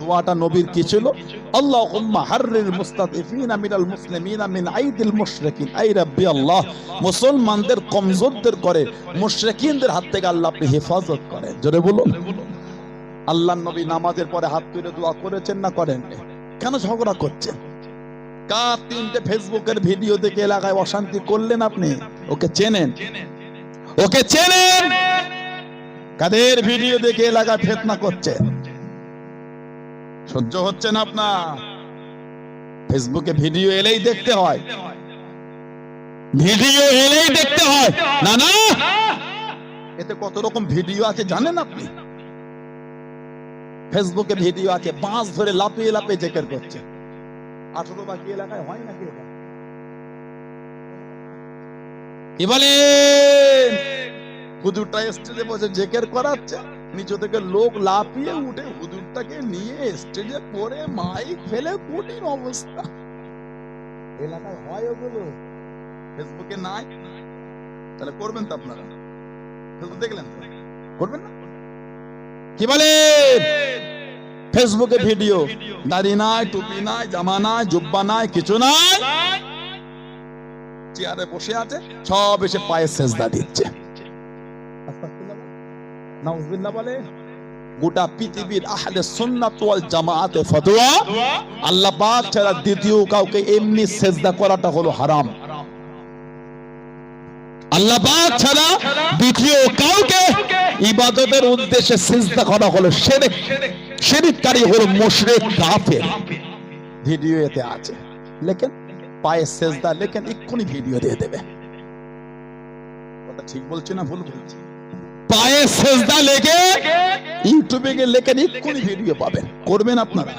দোয়াটা নবীর কি ছিল? মুস্তাদিফিনা মিনাল মুসলিমিনা মিন আইদিল মুশরিকিন। আই রাব্বি আল্লাহ, মুসলমানদের কমজোরদের করে মুশরিকিনদের হাত থেকে আল্লাহ আপনি হেফাজত করেন। জোরে বলুন। আল্লাহ নবী নামাজের পরে হাত তুলে দোয়া করেছেন না করেন কেন ঝগড়া করছেন? কার তিনটে ফেসবুকের ভিডিও দেখে এলাকায় অশান্তি করলেন আপনি? ওকে চেনেন? ওকে চেনেন? কাদের ভিডিও দেখে এলাকায় ফেতনা করছেন? সহ্য হচ্ছে না আপনার। ফেসবুকে ভিডিও এলেই দেখতে হয়। ভিডিও এলেই দেখতে হয়। না না। এতে কত রকম ভিডিও আছে জানেন আপনি? ফেসবুকে ভিডিও আছে, বাঁশ ধরে লাপিয়ে লাপিয়ে জেকের করছে। আঠারো বাকি এলাকায় হয় নাকি এটা? কি বলেন? হুজুরটা স্টেজে বসে জেকের করাচ্ছে। নিচে থেকে লোক লাফিয়ে উঠে হুজুরটাকে নিয়ে স্টেজে পরে মাইক ফেলে কঠিন অবস্থা। এলাকায় হয় ওগুলো। ফেসবুকে নাই। তাহলে করবেন তো আপনারা। ফেসবুক দেখলেন করবেন না? কি বলেন ফেসবুকে ভিডিও দাড়ি নাই, টুপি নাই, জামা নাই, জুব্বা নাই, কিছু নাই। চেয়ারে বসে আছে, সব এসে পায়ে সেজদা দিচ্ছে। বলে, গোটা পৃথিবীর আহলে সুন্নাত ওয়াল ফতোয়া, আল্লাহ পাক ছাড়া দ্বিতীয় কাউকে এমনি সেজদা করাটা হলো হারাম। আল্লাহ পাক ছাড়া দ্বিতীয় কাউকে ইবাদতের উদ্দেশ্যে সিজদা করা হলো শিরক শিরককারী হলো মুশরিক, কাফের। ভিডিও আছে পায়ে সেজদা লেকিন এক্ষুনি ভিডিও দিয়ে দেবে। কথা ঠিক বলছি না ভুল বলছি? পায়ে সেজদা লেগে ইউটিউবে গিয়ে লেখেন এক্ষুনি ভিডিও পাবেন। করবেন আপনারা।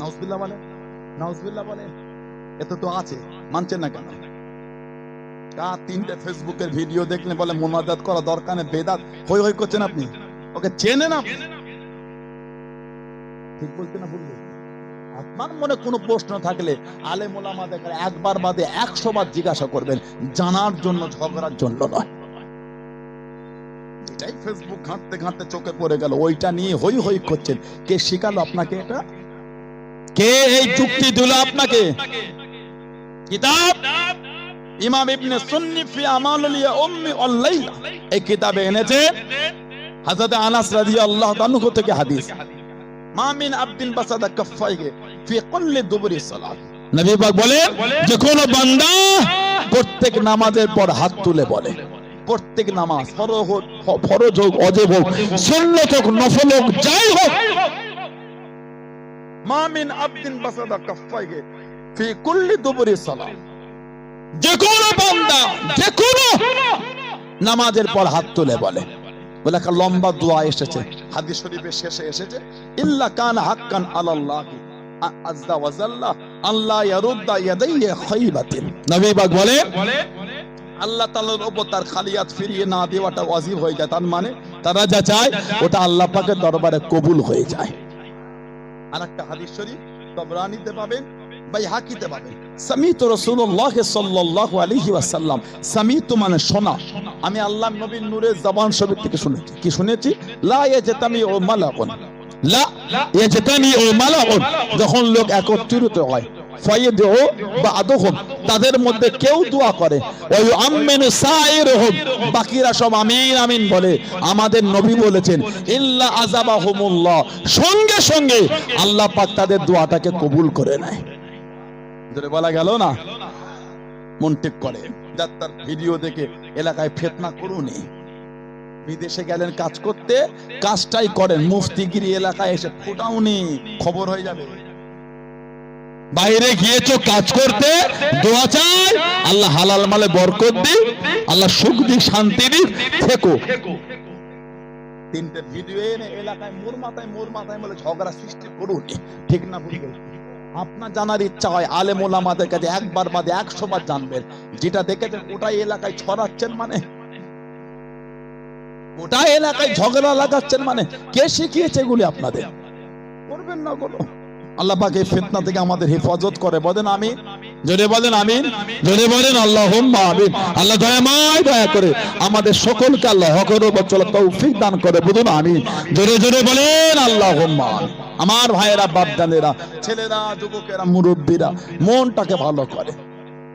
নাউজবিল্লাহ বলে নাউজবিল্লাহ বলে এতে তো আছে মানছেন না কেন? কার তিনটে ফেসবুকের ভিডিও দেখলে বলে মোনাজাত করা দরকার নেই বেদাত। হই হই করছেন আপনি? ওকে চেনেন আপনি? ঠিক বলছেন না বলছেন? আপনার মনে কোনো প্রশ্ন থাকলে আলে মোলামা দেখে একবার বাদে একশো বার জিজ্ঞাসা করবেন জানার জন্য ঝগড়ার জন্য নয়। এটাই ফেসবুক ঘাঁটতে ঘাঁটতে চোখে পড়ে গেল, ওইটা নিয়ে হই হই করছেন। কে শিখালো আপনাকে এটা? কে এই যুক্তি দিল আপনাকে? কিতাব? ইমাম ইবনে সুন্নি ফি আমালুল এই কিতাবে এনেছে হযরত আনাস রাদিয়াল্লাহু তাআলা থেকে হাদিস। মা মিন বাসাদা কাফাইহি ফি কুল্লি দুবরি সালাত। নবী পাক যে কোন বান্দা প্রত্যেক নামাজের পর হাত তুলে বলে। প্রত্যেক নামাজ, ফরজ হোক ফরজ হোক, অজেব হোক, সুন্নত হোক, নফল হোক, যাই হোক। মা মিন আবদিন বাসাদা কাফাইহি ফি কুল্লি দুবরি সালাত যে কোন বান্দা, যে কোন নামাজের পর হাত তুলে বলে। বলে একটা লম্বা দোয়া এসেছে, হাদিস শরীফের শেষে এসেছে, ইল্লা কান হাক্কান আলাল্লাহ আজ্জা ওয়াজাল্লাহ আল্লাহ ইয়ারুদ্দা ইয়াদাইয়া খাইবাতিন। নবী পাক বলে আল্লাহ তাআলার উপর তার খালিয়াত ফিরিয়ে না দেওয়াটা ওয়াজিব হয়ে যায়। তার মানে তারা যা চায়, ওটা আল্লাহ পাকের দরবারে কবুল হয়ে যায়। আরেকটা হাদিস শরীফ, তবরানিতে পাবেন হাকিতে পাবেন। সাল্লাল্লাহু আলাইহি ওয়াসাল্লাম। মানে শোনা। আমি আল্লাহ নবীর নূরের জবান থেকে শুনেছি। কি শুনেছি? লা ইয়াজতামি ও মালাকুন লা ও মালাকুন যখন লোক একত্রিত হয় তাদের মধ্যে কেউ দোয়া করে। বাকিরা সব আমিন আমিন বলে আমাদের নবী বলেছেন সঙ্গে সঙ্গে আল্লাহ পাক তাদের দোয়াটাকে কবুল করে নেয়। বলা গেল না? মন ঠিক করে যাত্রার ভিডিও দেখে এলাকায় ফেতনা করুনি বিদেশে গেলেন কাজ করতে, কাজটাই করেন। মুফতিগিরি এলাকায় এসে ফুটাউনি খবর হয়ে যাবে। বাইরে গিয়েছো কাজ করতে, দোয়া চাই, আল্লাহ হালাল মালে বরকত দি আল্লাহ সুখ দি শান্তি দি থেকো। তিনটে ভিডিও এনে এলাকায় মোর মাথায় মোর মাথায় বলে ঝগড়া সৃষ্টি করুন। ঠিক না ভুল আপনার জানার ইচ্ছা হয় আলেম ওলামাদের কাছে একবার বাদে একশো বার জানবেন। যেটা দেখেছেন, ওটাই এলাকায় ছড়াচ্ছেন মানে? ওটাই এলাকায় ঝগড়া লাগাচ্ছেন মানে? কে শিখিয়েছে এগুলি আপনাদের? করবেন না কোনো? আল্লাহ পাক এই ফিতনা থেকে আমাদের হেফাজত করে। বলেন আমি। জোরে বলেন আমিন জোরে বলেন আল্লাহ আমিন। আল্লাহ দয়াময় দয়া করে আমাদের সকলকে আল্লাহ হকের উপর চলা তৌফিক দান করে বুঝুন, আমিন। জোরে জোরে বলেন আল্লাহ আমার ভাইয়েরা, বাপদানেরা, ছেলেরা, যুবকেরা, মুরব্বীরা, মনটাকে ভালো করে।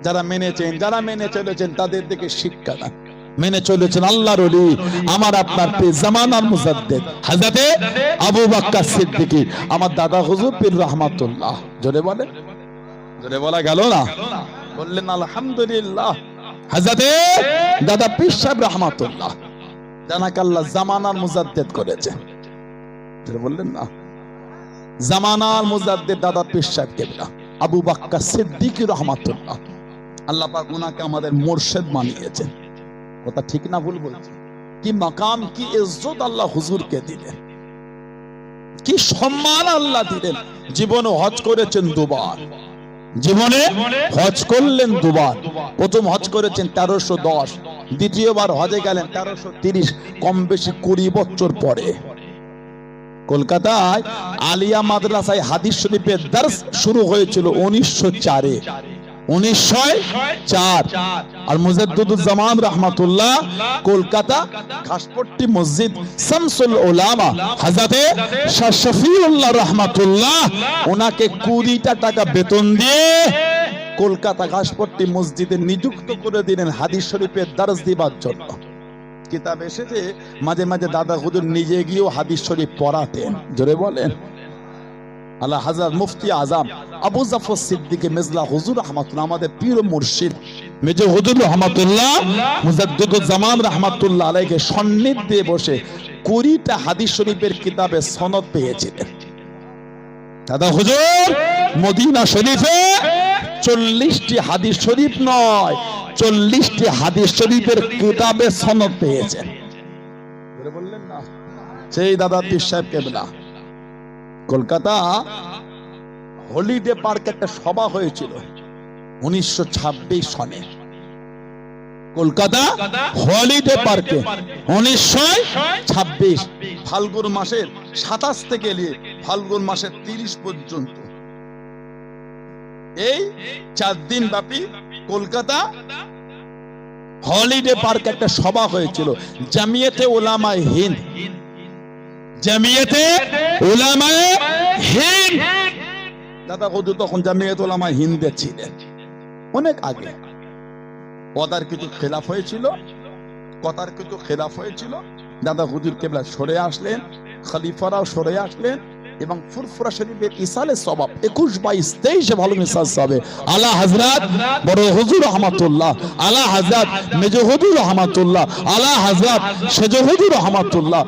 যারা মেনেছেন যারা মেনে চলেছেন তাদের দিকে শিক্ষা দেন। মেনে চলেছেন আল্লাহর ওলি। আমার আপনার পে জামানার মুজাদ্দেদ। হাজরাতে আবু বাক্কার সিদ্দিকী। আমার দাদা হুজুর পীর রহমাতুল্লাহ। জোরে বলে। জোরে বলা গেল না? বললেন, আলহামদুলিল্লাহ। হাজরাতে দাদা পীর সাহেব রহমাতুল্লাহ। জানাক আল্লাহ জামানার মুজাদ্দেদ করেছে। জোরে বললেন, না। জামানার মুজাদ্দেদ দাদা পীর সাহেব কেবলা আবু বাক্কা সিদ্দিকী রহমাতুল্লাহ। আল্লাহ পাক ওনাকে আমাদের মোর্শেদ বানিয়েছেন। কথা ঠিক না ভুল বলছি। কি মাকাম, কি ইজ্জত আল্লাহ হুজুরকে দিলেন? কি সম্মান আল্লাহ দিলেন? জীবনে হজ করেছেন দুবার। জীবনে হজ করলেন দুবার। প্রথম হজ করেছেন তেরোশো দশ, দ্বিতীয়বার হজে গেলেন তেরোশো তিরিশ কম বেশি কুড়ি বছর পরে। কলকাতায় আলিয়া মাদ্রাসায় হাদিস শরীফের দার্স শুরু হয়েছিল উনিশশো চারে। উনিশশো চার। আর রহমাতুল্লাহ কলকাতা মসজিদ শামসুল ওলামা হাজাতে শাহ শফিউল্লাহ রহমাতুল্লাহ ওনাকে কুড়িটা টাকা বেতন দিয়ে কলকাতা ঘাসপট্টি মসজিদে নিযুক্ত করে দিলেন হাদিস শরীফের দার্স দিবার জন্য। কিতাব এসেছে মাঝে মাঝে দাদা হুজুর নিজে গিয়েও হাদিস শরীফ পড়াতেন। জোরে বলেন। আল্লাহ হাজার মুফতি আজম আবু জাফর সিদ্দিকে মেজলা হুজুর রহমাতুল্লাহ আমাদের পীর মুর্শিদ মেজর হুজুর রহমাতুল্লাহ মুজাদ্দুজ্জামান রহমাতুল্লাহ আলাইকে সন্নিধ্যে বসে কুড়িটা হাদিস শরীফের কিতাবে সনদ পেয়েছিলেন। দাদা হুজুর, মদিনা শরীফে চল্লিশটি হাদিস শরীফ নয়, চল্লিশটি হাদিস শরীফের কিতাবে সনদ পেয়েছেন। বললেন না। সেই দাদা পীর সাহেব কেবলা। কলকাতা হলিডে পার্কে একটা সভা হয়েছিল উনিশশো ছাব্বিশ সনে। কলকাতা হলিডে পার্কে উনিশশো ছাব্বিশ। ফাল্গুন মাসের সাতাশ থেকে নিয়ে ফাল্গুন মাসের তিরিশ পর্যন্ত। এই চার দিন ব্যাপী কলকাতা হলিডে পার্কে একটা সভা হয়েছিল। জামিয়েতে ওলামায় হিন্দ। জামিয়াতে ওলামায়ে হিন্দ। দাদা কদু তখন জামিয়াত ওলামায়ে হিন্দের ছিলেন। অনেক আগে। কথার কিছু খেলাফ হয়েছিল। কথার কিছু খেলাফ হয়েছিল। দাদা হুজুর কেবলা সরে আসলেন। খলিফারাও সরে আসলেন। এবং ফুরফুরা শরীফের ইসালে সবাব একুশ বাইশ তেইশে ভালো মিসাল হবে আলা হাজরাত বড় হুজুর রহমাতুল্লাহ, আলা হাজরাত মেজ হুজুর রহমাতুল্লাহ, আলা হাজরাত সেজ রহমাতুল্লাহ,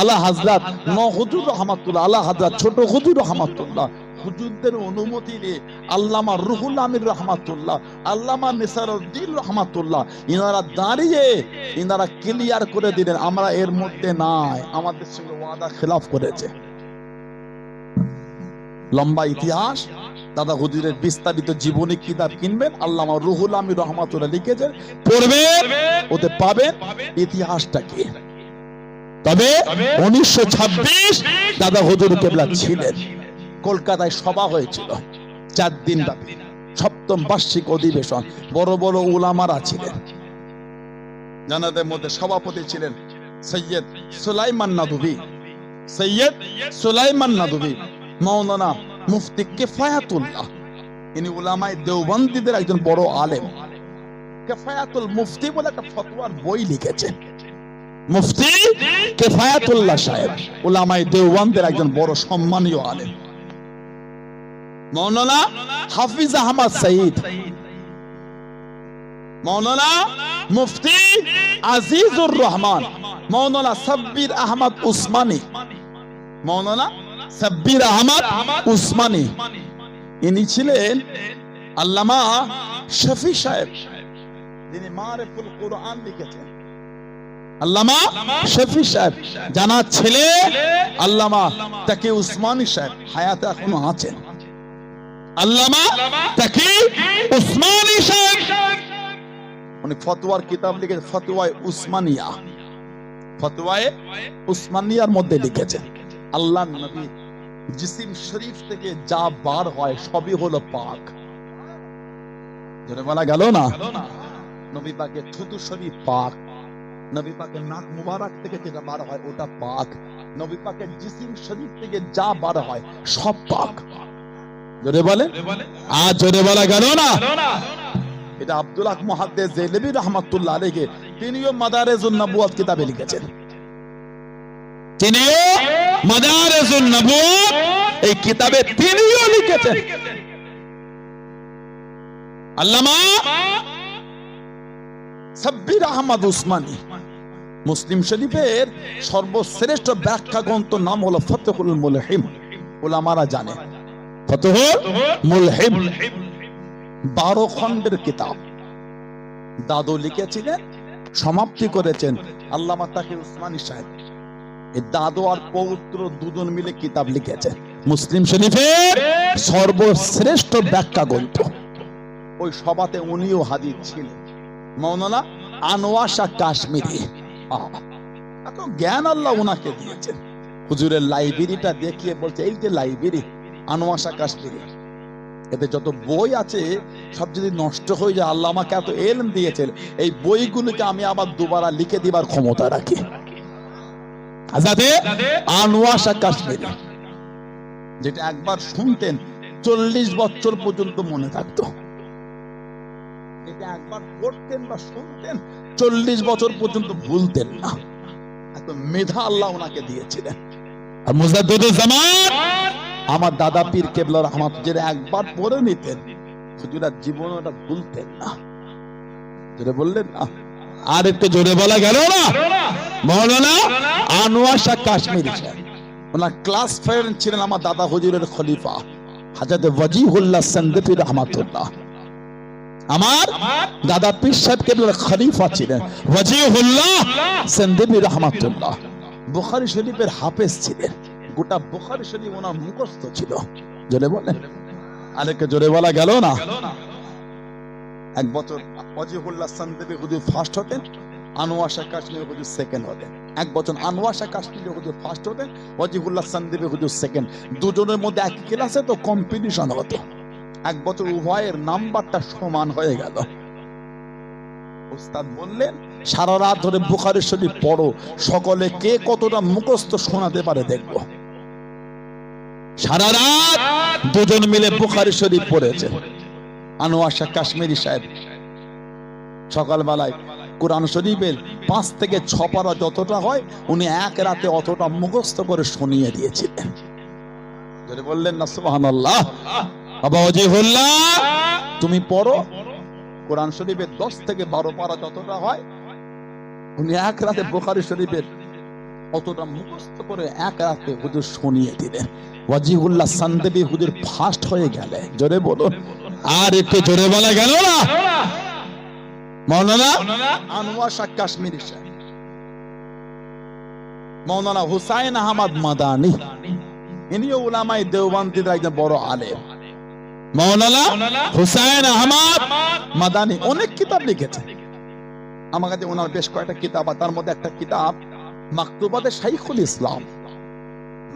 আলা হাজরাত ন হুজুর রহমাতুল্লাহ, আলা হাজরাত ছোট হুজুর রহমাতুল্লাহ। হুজুরদের অনুমতি নিয়ে আল্লামা রুহুল আমির রহমাতুল্লাহ, আল্লামা নিসারুদ্দিন রহমাতুল্লাহ, ইনারা দাঁড়িয়ে ইনারা ক্লিয়ার করে দিলেন, আমরা এর মধ্যে নাই, আমাদের সঙ্গে ওয়াদা খেলাফ করেছে। লম্বা ইতিহাস। দাদা হুজুরের বিস্তারিত জীবনী কিতাব কিনবেন। আল্লামা রুহুল আমির রহমাতুল্লাহ লিখেছেন, পড়বেন, ওতে পাবেন ইতিহাসটা কি? তবে উনিশশো ছাব্বিশ দাদা হুজুর কেবলা ছিলেন। কলকাতায় সভা হয়েছিল। চার দিন ব্যাপী। সপ্তম বার্ষিক অধিবেশন। বড় বড় উলামারা ছিলেন। জানাদের মধ্যে সভাপতি ছিলেন সৈয়দ সুলাইমান নাদুবি সৈয়দ সুলাইমান নাদুবি মৌলানা মুফতি কেফায়াতুল্লাহ ইনি উলামায়ে দেওবন্দীদের একজন বড় আলেম। কেফায়াতুল মুফতি বলে একটা ফতোয়ার বই লিখেছেন। মুফতি কেফায়াতুল্লাহ সাহেব, উলামায়ে দেওবন্দের একজন বড় সম্মানীয় আলেম। মৌলানা হাফিজ আহমদ সঈদ। মৌলানা মুফতি আজিজুর রহমান। মৌলানা সাব্বির আহমদ উসমানী। মৌলানা সাব্বির আহমদ উসমানী। ইনি ছিলেন আল্লামা শফি সাহেব। যিনি মারেফুল কোরআন লিখেছেন। আল্লামা শফি সাহেব, জানা ছেলে আল্লামা, তাকে উসমানী সাহেব হায়াতে এখনও আছেন। আল্লামা তাকি উসমানী সাহেব। উনি ফতোয়ার কিতাব লিখেছেন, ফতোয়ায়ে উসমানিয়া। ফতোয়ায়ে উসমানিয়ার মধ্যে লিখেছেন। আল্লাহ নবী জিসিম শরীফ থেকে যা বার হয় সবই হলো পাক। বলা গেল না? নবী পাকের থুতু শরীফ পাক। নবী নাক মুবারক থেকে যেটা বার হয় ওটা পাক। নবী জিসিম শরীর থেকে যা বার হয় সব পাক। জোরে বলে? আজ জোরে বলা গেল না? এটা আব্দুল জেলেবি রহমাতুল্লাহ তিনিও মাদারেজুন নবুয়াত কিতাবে লিখেছেন। তিনিও মাদারেজুন নবুয়াত এই কিতাবে তিনিও লিখেছেন। আল্লামা সাব্বির আহমদ উসমানী, মুসলিম শরীফের সর্বশ্রেষ্ঠ ব্যাখ্যা গ্রন্থ নাম হলো ফতহুল মুলহিম। ওলামারা জানে। ফতহুল মুলহিম। বারো খণ্ডের কিতাব। দাদু লিখেছিলেন, সমাপ্তি করেছেন আল্লামা তাকে উসমানী সাহেব। দাদু আর পৌত্র দুজন মিলে কিতাব লিখেছেন মুসলিম শরীফের সর্বশ্রেষ্ঠ ব্যাখ্যা গ্রন্থ ওই সভাতে উনিও হাজির ছিলেন। মৌলানা আনোয়াশা কাশ্মীরি। এত জ্ঞান আল্লাহ ওনাকে দিয়েছেন। হুজুরের লাইব্রেরিটা দেখিয়ে বলছে, এই যে লাইব্রেরি আনোয়াশা কাশ্মীরি, এতে যত বই আছে, সব যদি নষ্ট হয়ে যায়, আল্লাহ আমাকে এত এলম দিয়েছেন, এই বইগুলোকে আমি আবার দুবারা লিখে দিবার ক্ষমতা রাখি। আজাদে আনোয়াশা কাশ্মীরি। যেটা একবার শুনতেন চল্লিশ বছর পর্যন্ত মনে থাকতো। এটা একবার পড়তেন বা শুনতেন চল্লিশ বছর পর্যন্ত ভুলতেন না। এত মেধা আল্লাহ ওনাকে দিয়েছিলেন। আর আমার দাদা পীর কেবলা রহমত যেটা একবার পড়ে নিতেন হুজুরার জীবন ওটা ভুলতেন না। যেটা বললেন না? আর একটু জোরে বলা গেল না? মৌলানা আনোয়ার শাহ কাশ্মীরি সাহেব ওনার ক্লাস ফ্রেন্ড ছিলেন আমার দাদা হুজুরের খলিফা হাজরত ওয়াজিহুল্লাহ সন্দেপি রহমাতুল্লাহ। আমার দাদা পীর সাহেব কেবলার খলিফা ছিলেন ওয়াজিহুল্লাহ সন্দেপি রহমাতুল্লাহ। বুখারী শরীফের হাফেজ ছিলেন। গোটা বুখারী শরীফ ওনার মুখস্থ ছিল। জোরে বলেন। আরেককে জোরে বলা গেল না? এক বছর ওয়াজিহুল্লাহ সন্দেপি হুজুর ফার্স্ট হতেন। আনোয়ার শাহ কাশ্মীর হুজুর সেকেন্ড এক বছর আনোয়ার শাহ কাশ্মীর হুজুর ফার্স্ট হুজুর সেকেন্ড দুজনের মধ্যে এক ক্লাসে তো কম্পিটিশন হতো। এক বছর উভয়ের নাম্বারটা সমান হয়ে গেল। উস্তাদ বললেন, সারা রাত ধরে বুখারের শরীফ পড়ো, সকলে কে কতটা মুখস্থ শোনাতে পারে দেখব। সারা রাত দুজন মিলে বুখারি শরীফ পড়েছে। আনোয়ার শাহ কাশ্মীরি সাহেব সকালবেলায় কোরআন শরীফের পাঁচ থেকে ছ পারা যতটা হয়, উনি এক রাতে অতটা মুখস্থ করে শুনিয়ে দিয়েছিলেন। বললেন না ওজিহুল্লাহ তুমি পড়ো। কোরআন শরীফের দশ থেকে বারো পারা যতটা হয়, উনি এক রাতে বোখারি শরীফের অতটা মুখস্থ করে এক রাতে হুজুর শুনিয়ে দিলেন। ওয়াজিহুল্লাহ সান্দেবী হুজুর ফাস্ট হয়ে গেলে জোরে বলুন। আর একটু জোরে বলা গেল না? মৌলানা? আনোয়ার শাহ কাশ্মীরি সাহেব মৌলানা হুসাইন আহমদ মাদানি। ইনিও উলামাই দেওবন্দির একজন বড় আলেম। মৌলানা? হুসাইন আহমদ? মাদানি অনেক কিতাব লিখেছে। আমার কাছে ওনার বেশ কয়েকটা কিতাব আর তার মধ্যে একটা কিতাব মাকতুবাতে শাইখুল ইসলাম।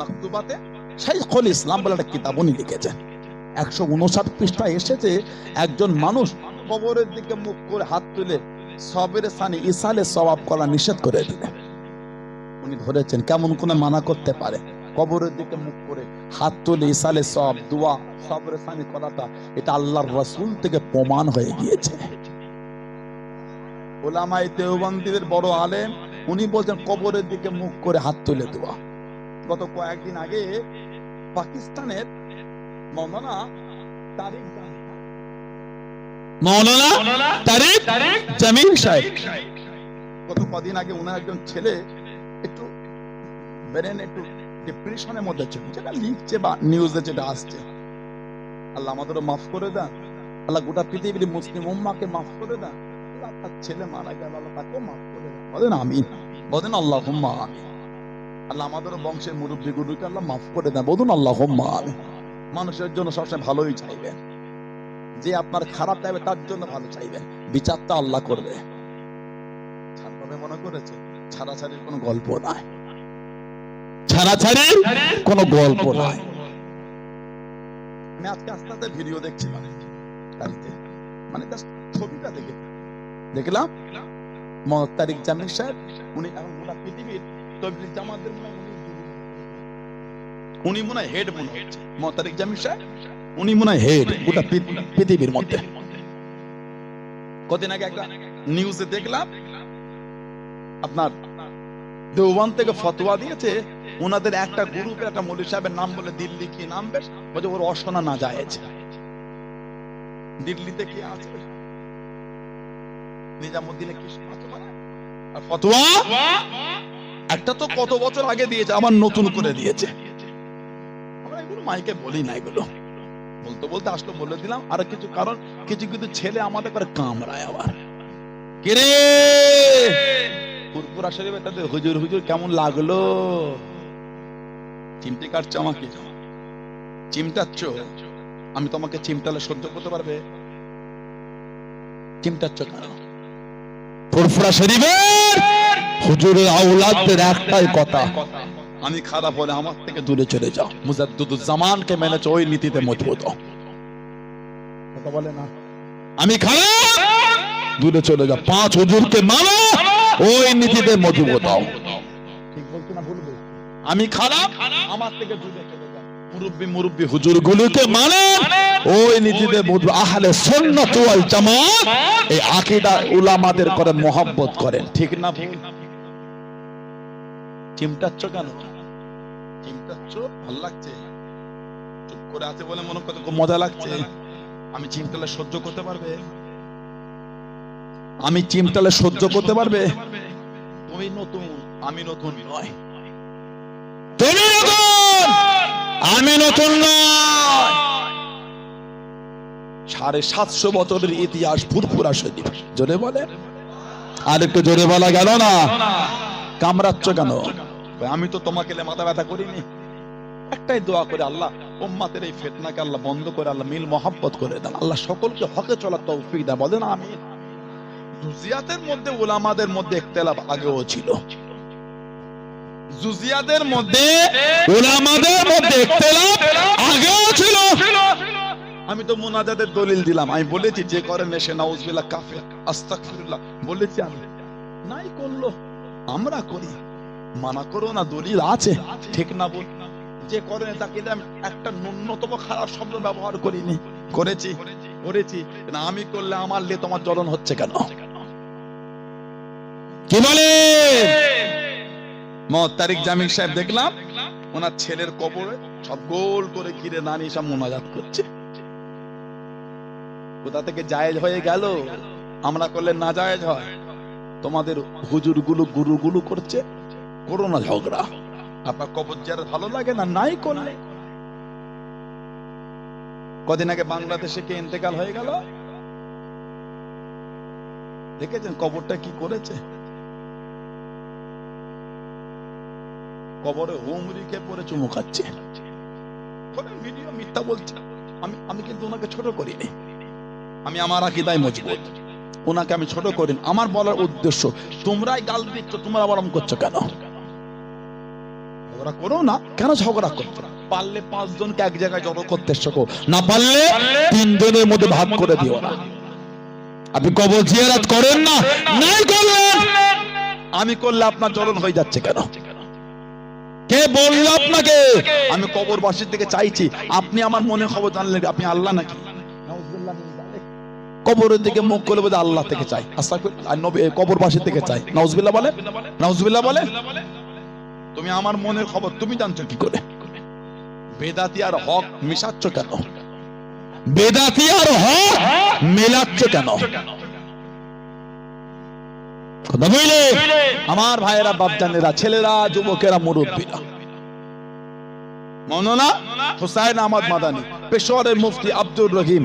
মাকতুবাতে শাইখুল ইসলাম বলে একটা কিতাব উনি লিখেছেন। একশো উনষাট পৃষ্ঠা এসেছে একজন মানুষ কবরের দিকে মুখ করে হাত তুলে সবের সানি ইসালে সবাব করা নিষেধ করে দিলেন উনি ধরেছেন, কেমন কোনে মানা করতে পারে? কবরের দিকে মুখ করে হাত তুলে ইসালে সব দোয়া, সবের সানি করাটা, এটা আল্লাহর রসুল থেকে প্রমাণ হয়ে গিয়েছে। ওলামাই বড় আলেম, উনি বলছেন, কবরের দিকে মুখ করে হাত তুলে দেওয়া গত কয়েকদিন আগে পাকিস্তানের মৌলানা তারিক মৌলানা তারিক জামিল সাহেব। গত কদিন আগে ওনার একজন ছেলে একটু ব্রেন একটু ডিপ্রেশনের মধ্যে ছিল যেটা লিখছে বা নিউজে যেটা আসছে। আল্লাহ আমাদেরও মাফ করে দেন। আল্লাহ গোটা পৃথিবীর মুসলিম উম্মাকে মাফ করে দেন। আল্লাহ তার ছেলে মারা গেল আল্লাহ তাকেও মাফ করে দেন। বলেন আমিন। বলেন আল্লাহ হুম্মা আমিন। আল্লাহ আমাদেরও বংশের মুরব্বী গুরুকে আল্লাহ মাফ করে দেন। বলুন আল্লাহ হুম্মা আমিন। মানুষের জন্য সবসময় ভালোই চাইবেন। যে আপনার খারাপ চাইবে তার জন্য ভালো চাইবেন বিচারটা আল্লাহ করবে। মনে করেছে? ছাড়াছাড়ির কোনো গল্প নাই। ছাড়াছাড়ির কোনো গল্প নাই। আমি আজকে আস্তে আস্তে ভিডিও দেখছি মানে গাড়িতে। মানে জাস্ট ছবিটা দেখে। দেখলাম মোহাম্মদ তারিক সাহেব উনি এখন গোটা পৃথিবীর তবলিগ জামাতের মনে উনি মনে হয় হেড মনে হচ্ছে মোহাম্মদ তারিক জামিল সাহেব উনি মনে হয় হেড গোটা পৃথিবীর মধ্যে। কদিন আগে একটা নিউজে দেখলাম, আপনার দেওবান থেকে ফতোয়া দিয়েছে, ওনাদের একটা গ্রুপের একটা মৌলী সাহেবের নাম বলে দিল্লি কি নাম বেশ, বলছে ওর অসনা না যায় দিল্লিতে কি আছে নিজামুদ্দিনে কি? আর ফতোয়া? একটা তো কত বছর আগে দিয়েছে, আবার নতুন করে দিয়েছে। আমরা এগুলো মাইকে বলি না এগুলো। বলতে বলতে আসলো, বলে দিলাম। আর কিছু কারণ, কিছু কিছু ছেলে আমাদের করে কামড়ায় আবার। কিরে পুরপুরা শরীফে তাদের হুজুর হুজুর কেমন লাগল? চিমটি কাটছো আমাকে? চিমটাচ্ছ? আমি তোমাকে চিমটালে সহ্য করতে পারবে? চিমটাচ্ছ কেন? ফুরফুরা শরীফের হুজুরের আউলাদদের একটাই কথা। আমি খারাপ হলে আমার থেকে দূরে চলে যাও। মুজাদ্দুজ্জামানকে মেনেছে, ওই নীতিতে মজবুত। কথা বলে না। আমি খারাপ! দূরে চলে যাও। পাঁচ হুজুরকে মানো, ওই নীতিতে মজবুত হও। ঠিক বলছি না ভুল বলছি? আমি খারাপ, আমার থেকে দূরে চলে যাও। মুরব্বি মুরব্বি হুজুর গুলোকে ওই নীতিতে আহলে সুন্নাত ওয়াল জামাত, এই আকীদা উলামাদের করে মোহাব্বত করেন। ঠিক না চিমটাচ্ছ কেন? ভালো লাগছে? চুপ করে আছে বলে মনে মজা লাগছে। আমি চিমটালে সহ্য করতে পারবে? আমি চিমটালে সহ্য করতে পারবে? তুমি নতুন আমি নতুন নয়। তুমি নতুন আমি নতুন নয়। সাড়ে সাতশো বছরের ইতিহাস ফুরফুরা শরীফ জোরে বলে? আর একটু জোরে বলা গেল না? কামড়াচ্ছ কেন? আমি তো তোমাকে মাথা ব্যথা করিনি। একটাই দোয়া করে আল্লাহ, উম্মাতের এই ফেতনাকে আল্লাহ বন্ধ করে আল্লাহ মিল মহাব্বত করে দেন। আল্লাহ সকলকে হকে চলার তৌফিক দেয় বলেন আমি জুজিয়াতের মধ্যে ওলামাদের মধ্যে একতেলাপ আগেও ছিল। জুজিয়াদের মধ্যে ওলামাদের মধ্যে একতেলাপ আগেও ছিল। আমি তো মোনাজাদের দলিল দিলাম। আমি বলেছি, যে করে নেশে নাউজবিল্লাহ কাফের। আস্তাগফিরুল্লাহ, বলেছি আমি। নাই করল। আমরা করি। মানা করো না, দলিল আছে। ঠিক না বল যে করে না তাকে একটা ন্যূনতম খারাপ শব্দ ব্যবহার করিনি। করেছি করেছি। না, আমি করলে আমার লে তোমার জ্বলন হচ্ছে কেন? কি বলে? সাহেব দেখলাম, ওনার ছেলের কবরে সব গোল করে ঘিরে নানি সব মোনাজাত করছে। কোথা থেকে জায়েজ হয়ে গেল? আমরা করলে না জায়েজ হয়। তোমাদের হুজুরগুলো গুরু গুলো করছে করো না ঝগড়া। আপনার কবর যারা ভালো লাগে না? নাই করলে। কদিন আগে বাংলাদেশে কে ইন্তেকাল হয়ে গেল? দেখেছেন কবরটা কি করেছে? কবরে হুমরি খেয়ে পরে চুমু খাচ্ছে। মিথ্যা বলছে। আমি আমি কিন্তু ওনাকে ছোট করিনি। আমি আমার আকিদায় মজবুত। ওনাকে আমি ছোট করিনি। আমার বলার উদ্দেশ্য, তোমরাই গাল দিচ্ছ, তোমরা আবার আরম করছ কেন? ঝগড়া করো না। কেন ঝগড়া করছ পারলে পাঁচ জনকে এক জায়গায় জড়ো করতে শেখো না পারলে তিনজনের মধ্যে ভাগ করে দিও না। আপনি কবর জিয়ারাত করেন না? নাই করলেন। আমি করলে আপনার জ্বলন হয়ে যাচ্ছে কেন? কে বলল আপনাকে? আমি কবরবাসীর দিকে চাইছি। আপনি আমার মনে খবর জানলেন আপনি আল্লাহ নাকি? কবরের দিকে মুখ করে বোধ আল্লাহ থেকে চাই। আর নবী কবরবাসীর থেকে চাই। নাউজবিল্লাহ বলে? নাউজবিল্লাহ বলে? তুমি আমার মনের খবর তুমি জানছো কি করে? বেদাতি আর হক মিশাচ্ছ কেন? বেদাতি আর হক মেলাচ্ছ কেন? আমার ভাইয়েরা, বাপজানেরা, ছেলেরা, যুবকেরা, মুরব্বীরা। মৌলানা হুসাইন আহমদ মাদানী, পেশোয়ারের মুফতি আব্দুর রহিম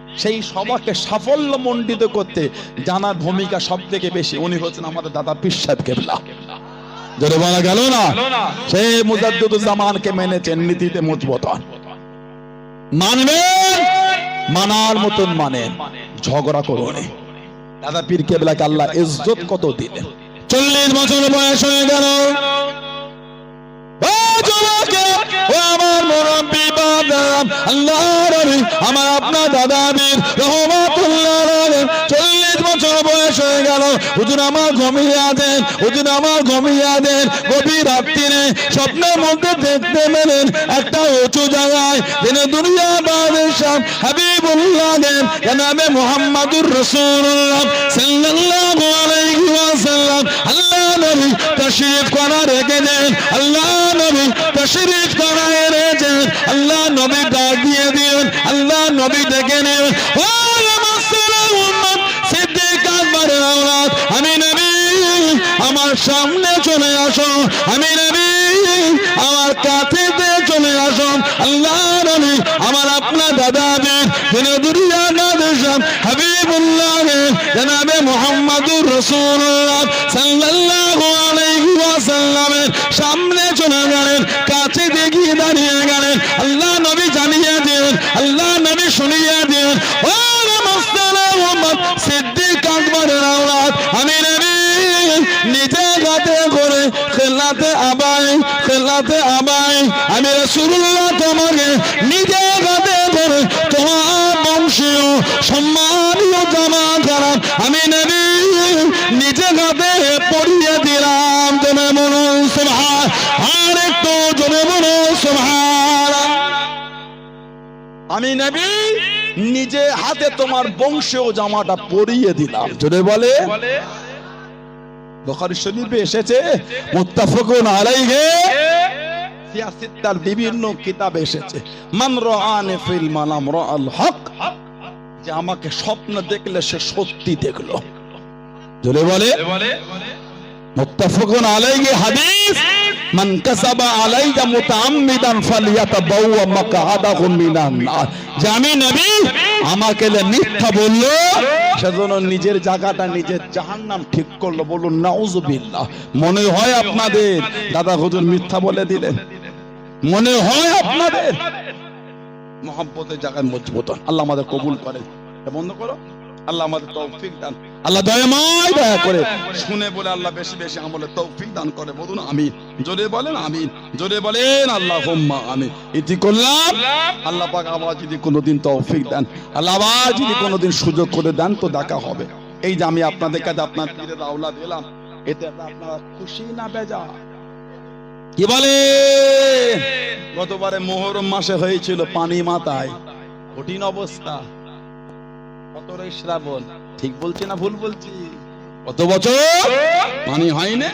সেই সভাকে সাফল্য মণ্ডিত করতে জানার ভূমিকা সব থেকে বেশি। উনি হচ্ছেন আমাদের দাদা সাহেব কেবলা। জোরে বলা গেল না? সে মুজাদ্দুজ্জামানকে মেনেছেন নীতিতে মানবেন? মানার মতন মানেন। ঝগড়া করুন দাদা পীর কেবলাকে আল্লাহ ইজ্জত কত দিলেন। চল্লিশ বছর বয়স হয়ে গেল। আমার চল্লিশ বছর বয়স হয়ে গেল। হুজুর আমার ঘুমিয়ে আছেন হুজুর আমার ঘুমিয়ে আছেন গভীর রাত্রিরে স্বপ্নের মধ্যে দেখতে পেলেন একটা উঁচু জায়গায় তিনি দুনিয়া দেন। আল্লাহ নবী তাশরীফ করা রেখে দেন। আল্লাহ নবী তাশরীফ করা রেখেছেন আল্লাহ নবী ডাক দিয়ে দিন আল্লাহ নবী ডেকে নেন ও মুসলিম উম্মত সিদ্দিক আকবরের আওলাদ আমি নবী আমার সামনে চলে আসো আমি নবী আমার কাছে চলে আসো আল্লাহ নবী আমার আপনার দাদা বীর তিনি দুনিয়া নাদেশাম হাবিবুল্লাহ জনাবে রাসূলুল্লাহ আমি নবী, নিজে হাতে তোমার বংশীয় জামাটা পরিয়ে দিলাম। জোরে বলে। বুখারী শরীফে এসেছে, মুত্তাফাকুন আলাইহি। সিয়াসিত্তার বিভিন্ন কিতাবে এসেছে, মান রাআনি ফিল মানাম রাআল হক যে আমাকে স্বপ্ন দেখলে সে সত্যি দেখল। জোরে বলে। মুত্তাফাকুন আলাইহি হাদিস। আমাকে মিথ্যা বলল, সেজন্য নিজের জায়গাটা নিজের জাহান্নাম ঠিক করল। বলুন, নাউজুবিল্লাহ। মনে হয় আপনাদের? দাদা হুজুর মিথ্যা বলে দিলেন। মনে হয় আপনাদের? মোহাম্মতের জায়গায় মজবুত আল্লাহ আমাদের কবুল করেন। বন্ধ করো। আল্লাহ আমাদের তৌফিক দান। আল্লাহ দয়াময় দয়া করে। শুনে বলে আল্লাহ বেশি বেশি আমলে তৌফিক দান করে। বলুন আমিন। জোরে বলেন আমিন। জোরে বলেন আল্লাহ হুম্মা আমিন। ইতি করলাম। আল্লাহ পাক আবার যদি কোনোদিন তৌফিক দেন আল্লাহ আবার যদি কোনোদিন সুযোগ করে দেন তো দেখা হবে। এই যে আমি আপনাদের কাছে আপনার পীরের আওলা দিলাম। এতে আপনারা খুশি না বেজা কি বলে? গতবারে মোহরম মাসে হয়েছিল পানি মাথায়। কঠিন অবস্থা। সতেরোই শ্রাবণ? ঠিক বলছি না ভুল বলছি? কত বছর? পানি হয় না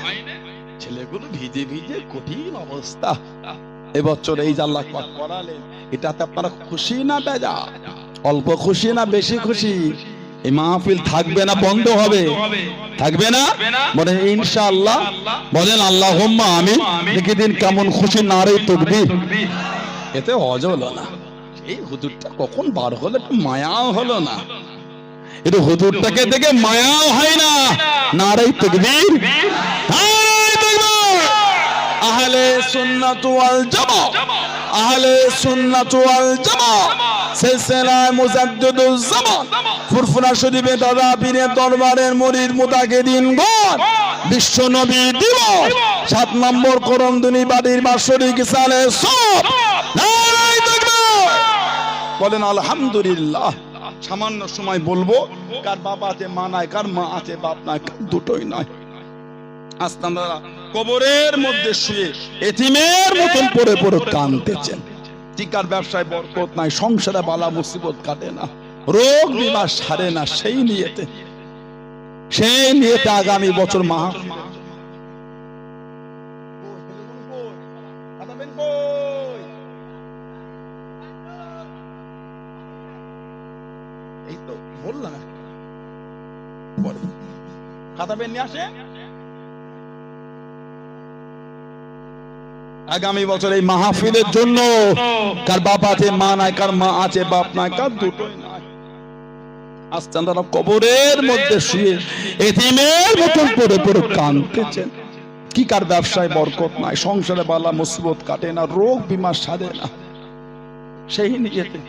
ছেলেগুলো ভিজে ভিজে কঠিন অবস্থা। এবছর এই করালেন। এটাতে আপনারা খুশি না বেজা? অল্প খুশি না বেশি খুশি? এই মাহফিল থাকবে না বন্ধ হবে। থাকবে না? বলেন ইনশাআল্লাহ। বলেন আল্লাহ আমি দেখে দিন কেমন খুশি না রে তকবি এতে অজ হলো না। এই হুজুরটা কখন বার হলো? মায়াও হলো না। এটা হুজুরটাকে দেখে মায়াও হয় না। নারাই তকবীর। আহলে সুন্নাত ওয়াল জামা। আহলে সুন্নাত ওয়াল জামা। সিলসিলা মুজাদ্দিদুজ জামান। ফুরফুরা শরীফে দাদা পীরের দরবারের মুরিদ মুতাকিদিন গণ বিশ্ব নবী দিবস। সাত নম্বর করমদুনি বাড়ির বাৎসরিক সালে সব। বলেন, আলহামদুলিল্লাহ। সামান্য সময় বলব, কার বাবা আছে, মা নাই, কার মা আছে, বাপ নাই দুটোই নয় কবরের মধ্যে শুয়ে এতিমের মতন পড়ে পড়ে কানতেছেন টিকার ব্যবসায় বরকত নাই, সংসারে বালা মুসিবত কাটে না রোগ বিমার সারে না, সেই নিয়েতে। সেই নিয়েতে আগামী বছর মাহ এই তো বললাম পরে খাতা নিয়ে আসে? আগামী বছর এই মাহফিলের জন্য কার বাপ আছে, মা নাই, কার মা আছে, বাপ নাই, কার নাই। আসছেন তারা কবরের মধ্যে শুয়ে এতিমের মতন পড়ে পড়ে কাঁদতেছেন কি কার ব্যবসায় বরকত নাই, সংসারে বালা মুসিবত কাটে না, রোগ বিমার সারে না। সেই নিয়েতে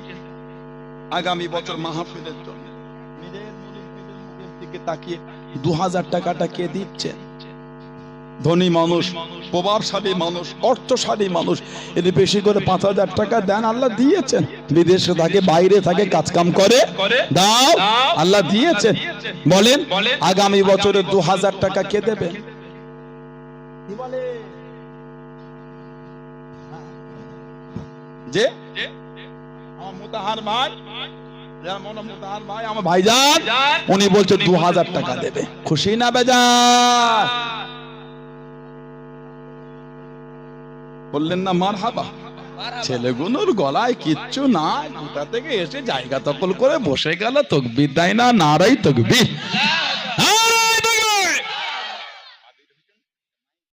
আগামী বছর মাহফিলের জন্য দিকে তাকিয়ে দু হাজার টাকাটা কে দিচ্ছে? ধনী মানুষ প্রভাবশালী মানুষ অর্থশালী মানুষ এদের বেশি করে পাঁচ হাজার টাকা দেন আল্লাহ দিয়েছেন। বিদেশে থাকে বাইরে থাকে কাজকাম করে দাও আল্লাহ দিয়েছেন। বলেন আগামী বছরে দু হাজার টাকা কে দেবে? যে? আমার মুতাহার ভাই। মনে ভাই আমার ভাইজান উনি বলছে দু হাজার টাকা দেবে। খুশি না বেজার? বললেন না মার হাবা ছেলেগুলোর গলায় কিচ্ছু নাই। কোথা থেকে এসে জায়গা দখল করে বসে গেল? তকবির দেয় না নারাই তকবির।